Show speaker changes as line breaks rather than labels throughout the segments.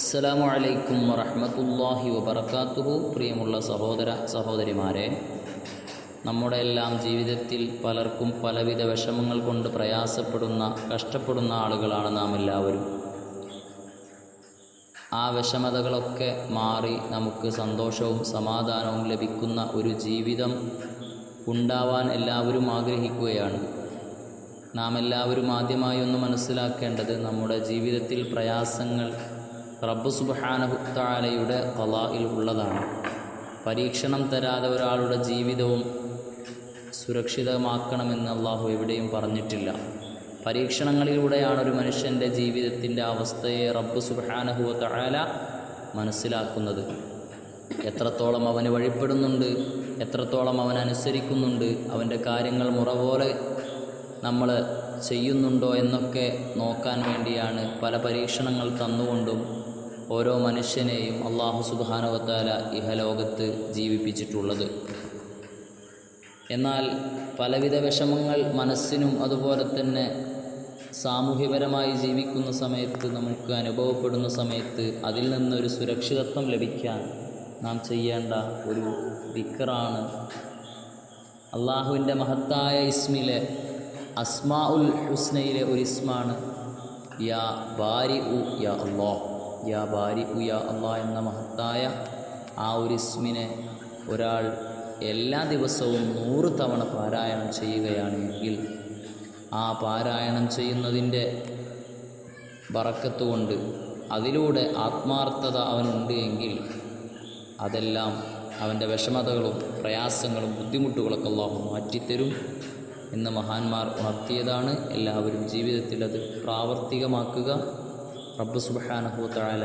അസ്സലാമു അലൈക്കും വറഹമത്തല്ലാഹി വബറകാതുഹു പ്രിയമുള്ള സഹോദര സഹോദരിമാരെ നമ്മുടെ എല്ലാം ജീവിതത്തിൽ പലർക്കും പലവിധ വിഷമങ്ങൾ കൊണ്ട് പ്രയാസപ്പെടുന്ന കഷ്ടപ്പെടുന്ന ആളുകളാണ് നാം എല്ലാവരും. ആ വിഷമതകളൊക്കെ മാറി നമുക്ക് സന്തോഷവും സമാധാനവും ലഭിക്കുന്ന ഒരു ജീവിതം ഉണ്ടാവാൻ എല്ലാവരും ആഗ്രഹിക്കുകയാണ്. നാം എല്ലാവരും ആദ്യമായി ഒന്ന് മനസ്സിലാക്കേണ്ടത് നമ്മുടെ ജീവിതത്തിൽ പ്രയാസങ്ങൾ റബ്ബ് സുബാനഹുത്താലയുടെ കലായിൽ ഉള്ളതാണ്. പരീക്ഷണം തരാതെ ഒരാളുടെ ജീവിതവും സുരക്ഷിതമാക്കണമെന്ന് അള്ളാഹു എവിടെയും പറഞ്ഞിട്ടില്ല. പരീക്ഷണങ്ങളിലൂടെയാണ് ഒരു മനുഷ്യന്റെ ജീവിതത്തിന്റെ അവസ്ഥയെ റബ്ബ് സുബാനഹുവല മനസ്സിലാക്കുന്നത്. എത്രത്തോളം അവന് വഴിപ്പെടുന്നുണ്ട് എത്രത്തോളം അവൻ അനുസരിക്കുന്നുണ്ട് അവന്റെ കാര്യങ്ങൾ മുറ പോലെ നമ്മൾ ചെയ്യുന്നുണ്ടോ എന്നൊക്കെ നോക്കാൻ വേണ്ടിയാണ് പല പരീക്ഷണങ്ങൾ തന്നുകൊണ്ടും ഓരോ മനുഷ്യനെയും അള്ളാഹു സുബാനവത്താല ഇഹലോകത്ത് ജീവിപ്പിച്ചിട്ടുള്ളത്. എന്നാൽ പലവിധ വിഷമങ്ങൾ മനസ്സിനും അതുപോലെ തന്നെ സാമൂഹ്യപരമായി ജീവിക്കുന്ന സമയത്ത് നമുക്ക് അനുഭവപ്പെടുന്ന സമയത്ത് അതിൽ നിന്നൊരു സുരക്ഷിതത്വം ലഭിക്കാൻ നാം ചെയ്യേണ്ട ഒരു ദിക്കറാണ് അള്ളാഹുവിന്റെ മഹത്തായ ഇസ്മിലെ അസ്മാ ഉൽ ഹുസ്നയിലെ ഒരു ഇസ്മാണ് യാ ബാരി ഉ യാ അള്ളാഹ് യാ ബാരി യാ അള്ളാഹ് എന്ന മഹത്തായ ആ ഒരു ഇസ്മിനെ ഒരാൾ എല്ലാ ദിവസവും നൂറ് തവണ പാരായണം ചെയ്യുകയാണെങ്കിൽ ആ പാരായണം ചെയ്യുന്നതിന്റെ വറക്കത്തുകൊണ്ട് അതിലൂടെ ആത്മാർത്ഥത അവനുണ്ട് എങ്കിൽ അതെല്ലാം അവന്റെ വിഷമതകളും പ്രയാസങ്ങളും ബുദ്ധിമുട്ടുകളൊക്കെ അള്ളാഹു മാറ്റിത്തരും എന്ന് മഹാന്മാർ ഉണർത്തിയതാണ്. എല്ലാവരും ജീവിതത്തിൽ അത് പ്രാവർത്തികമാക്കുക. റബ്ബ് സുബാനഹു താല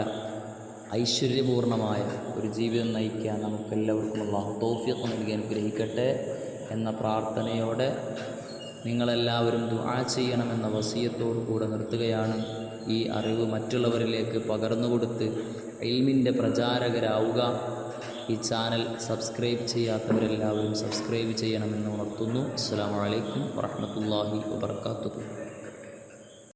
ഐശ്വര്യപൂർണമായ ഒരു ജീവിതം നയിക്കാൻ നമുക്കെല്ലാവർക്കും അള്ളാഹു തോഫിയൊക്കെ നൽകി അനുഗ്രഹിക്കട്ടെ എന്ന പ്രാർത്ഥനയോടെ നിങ്ങളെല്ലാവരും ദുആ ചെയ്യണമെന്ന വസീയത്തോടു കൂടെ നിർത്തുകയാണ് ഈ അറിവ് മറ്റുള്ളവരിലേക്ക് പകർന്നു കൊടുത്ത് ഇൽമിന്റെ പ്രചാരകരാവുക. ഈ ചാനൽ സബ്സ്ക്രൈബ് ചെയ്യാത്തവരെല്ലാവരും സബ്സ്ക്രൈബ് ചെയ്യണമെന്ന് ഉണർത്തുന്നു. അസ്സാം വലൈക്കും വാഹമത്തല്ലാഹി വാത്തു